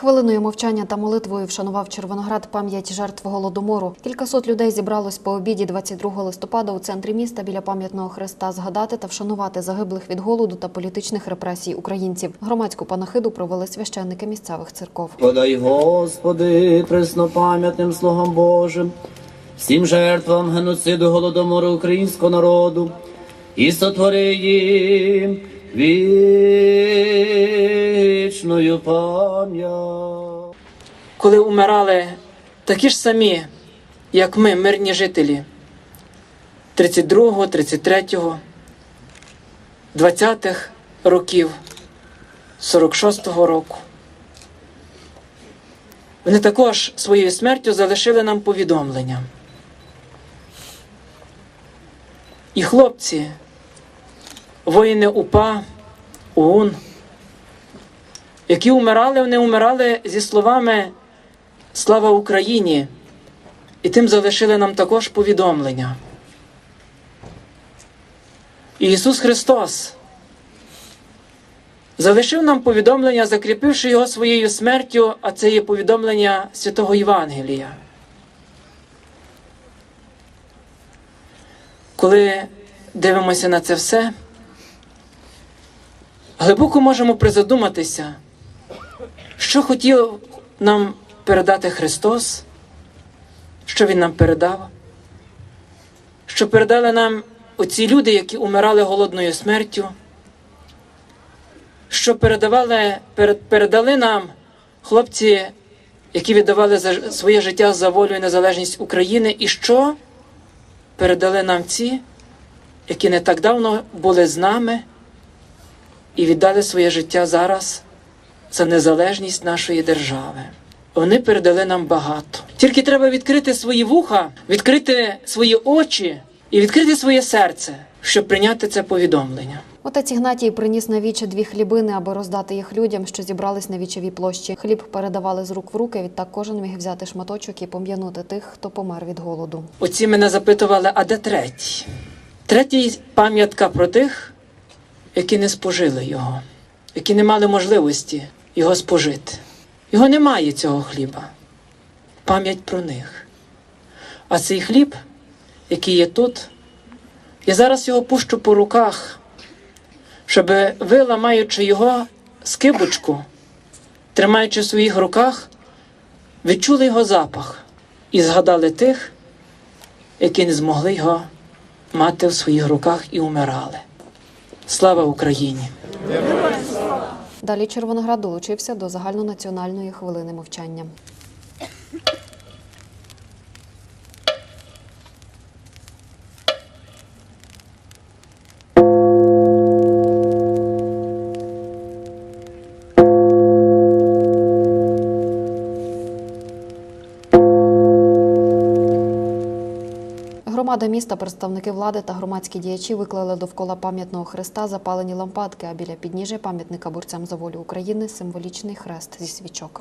Хвилиною мовчання та молитвою вшанував Червоноград пам'ять жертв голодомору. Кількасот людей зібралось по обіді 22 листопада у центрі міста біля пам'ятного хреста згадати та вшанувати загиблих від голоду та політичних репресій українців. Громадську панахиду провели священники місцевих церков. Подай, Господи, преснопам'ятним слугам Божим, всім жертвам геноциду голодомору українського народу і сотвори їм вічною пам'ять. коли умирали такі ж самі, як ми, мирні жителі 32-го, 33-го, 20-х років, 46-го року. Вони також своєю смертю залишили нам повідомлення. І хлопці, воїни УПА, ОУН, які умирали, вони умирали зі словами Слава Україні! І тим залишили нам також повідомлення. Ісус Христос залишив нам повідомлення, закріпивши його своєю смертю, а це є повідомлення святого Євангелія. Коли дивимося на це все, глибоко можемо призадуматися, що хотів нам передати Христос, що Він нам передав, що передали нам оці люди, які умирали голодною смертю, що передавали, передали нам хлопці, які віддавали за своє життя за волю і незалежність України, і що передали нам ці, які не так давно були з нами і віддали своє життя зараз за незалежність нашої держави. Вони передали нам багато. Тільки треба відкрити свої вуха, відкрити свої очі і відкрити своє серце, щоб прийняти це повідомлення. Отець Ігнатій приніс на віче дві хлібини, аби роздати їх людям, що зібрались на вічовій площі. Хліб передавали з рук в руки. Відтак кожен міг взяти шматочок і пом'янути тих, хто помер від голоду. Оці мене запитували, а де третій? Третій пам'ятка про тих, які не спожили його, які не мали можливості його спожити. Його немає цього хліба. Пам'ять про них. А цей хліб, який є тут, я зараз його пущу по руках, щоб ви, ламаючи його скибочку, тримаючи в своїх руках, відчули його запах і згадали тих, які не змогли його мати в своїх руках і умирали. Слава Україні! Далі Червоноград долучився до загальнонаціональної хвилини мовчання. Громада міста, представники влади та громадські діячі виклали довкола пам'ятного хреста запалені лампадки, а біля підніжжя пам'ятника борцям за волю України символічний хрест зі свічок.